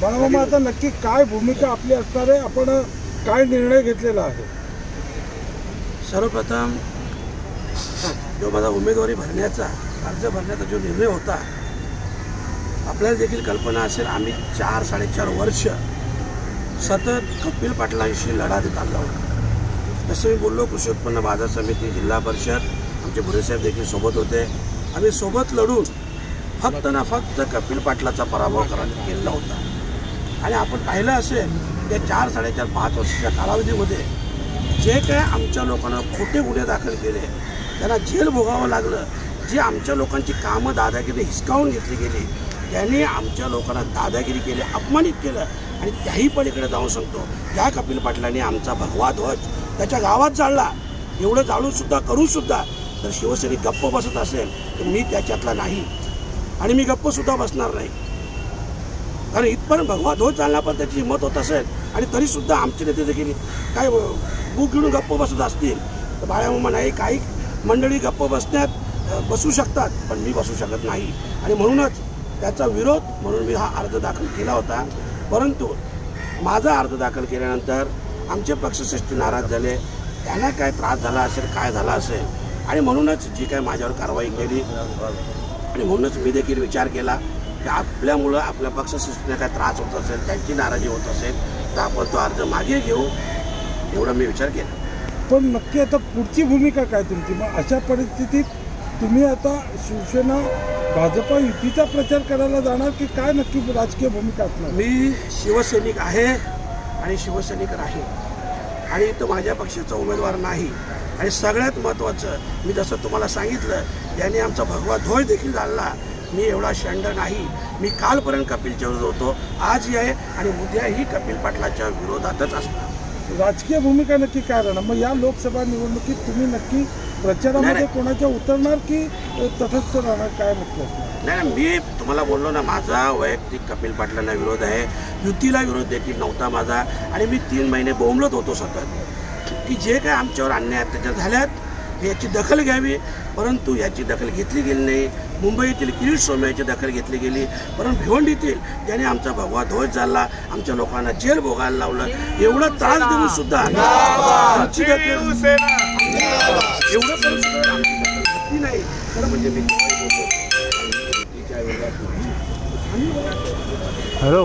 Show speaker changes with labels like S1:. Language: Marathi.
S1: बाळामामा आता नक्की काय भूमिका आपली असणार आहे? आपण काय निर्णय घेतलेला आहे?
S2: सर्वप्रथम जो माझा उमेदवारी भरण्याचा अर्ज भरण्याचा जो निर्णय होता आपल्याला देखील कल्पना असेल आम्ही चार साडेचार वर्ष सतत कपिल पाटलांशी लढा देत आलो जसं मी बोललो कृषी उत्पन्न बाजार समिती जिल्हा परिषद आमचे बुरेसाहेब देखील सोबत होते. आम्ही सोबत लढून फक्त ना फक्त कपिल पाटलाचा पराभव करायला केलेला होता. आणि आपण पाहिलं असेल त्या चार साडेचार पाच वर्षाच्या कालावधीमध्ये जे काय आमच्या लोकांना खोटे गुन्हे दाखल केले त्यांना जेल भोगावं लागलं जी आमच्या लोकांची कामं दादागिरी हिसकावून घेतली गेली त्यांनी आमच्या लोकांना दादागिरी केली अपमानित केलं आणि त्याही पलीकडे जाऊन सांगतो त्या कपिल पाटलांनी आमचा भगवा ध्वज त्याच्या गावात जाळला. एवढं जाळूनसुद्धा करूनसुद्धा तर शिवसेनेत जर गप्प बसत असेल तर मी त्याच्यातला नाही. आणि मी गप्पसुद्धा बसणार नाही. कारण इथपर्यंत भगवा ध्वज चालला पण त्याची हिंमत होत असेल आणि तरीसुद्धा आमचे नेते देखील काय बुक घेऊन गप्प बसत असतील. तर बाळ्यामा नाही काही मंडळी गप्प बसण्यात बसू शकतात पण मी बसू शकत नाही. आणि म्हणूनच त्याचा विरोध म्हणून मी हा अर्ज दाखल केला होता. परंतु माझा अर्ज दाखल केल्यानंतर आमचे पक्षश्रेष्ठी नाराज झाले. त्यांना काय त्रास झाला असेल काय झाला असेल? आणि म्हणूनच जी काय माझ्यावर कारवाई केली आणि म्हणूनच मी देखील विचार केला की आपल्यामुळं आपल्या पक्षश्रेष्ठीने काय त्रास होत असेल त्यांची नाराजी होत असेल तर आपण तो अर्ज मागे घेऊ एवढा मी विचार केला.
S1: पण नक्की आता पुढची भूमिका काय तुमची? मग अशा परिस्थितीत तुम्ही आता शिवसेना भाजपा युतीचा प्रचार करायला जाणार की काय नक्की राजकीय भूमिका असणार?
S2: मी शिवसैनिक आहे आणि शिवसैनिक राहील आणि तो माझ्या पक्षाचा उमेदवार नाही. आणि सगळ्यात महत्त्वाचं मी जसं तुम्हाला सांगितलं यांनी आमचा भगवा ध्वज देखील जाळला मी एवढा शंड नाही मी कालपर्यंत कपिलच्या विरोधात होतो आजही आहे आणि उद्याही कपिल पाटलाच्या विरोधातच असणार.
S1: राजकीय भूमिका नक्की काय राहणार? मग या लोकसभा निवडणुकीत तुम्ही नक्की प्रचारामध्ये. कोणाच्या उतरणार की तटस्थ राहणार? काय
S2: नाही नाही, मी तुम्हाला बोललो ना माझा वैयक्तिक कपिल पाटलांना विरोध आहे युतीला विरोध देखील नव्हता माझा आणि मी तीन महिने बोंबलत होतो सतत. की जे काय आमच्यावर अन्याय अत्याचार झाल्यात याची दखल घ्यावी. परंतु याची दखल घेतली गेली नाही. मुंबई येथील किरीट सोमय्या याची दखल घेतली गेली. परंतु भिवंडीतील ज्याने आमचा भगवा ध्वज झाला आमच्या लोकांना जेल भोगायला लावलं. एवढं त्रास देऊन सुद्धा आमची दखल एवढं करून सुद्धा आमची दखल घेतली नाही. खरं म्हणजे मी
S1: हॅलो.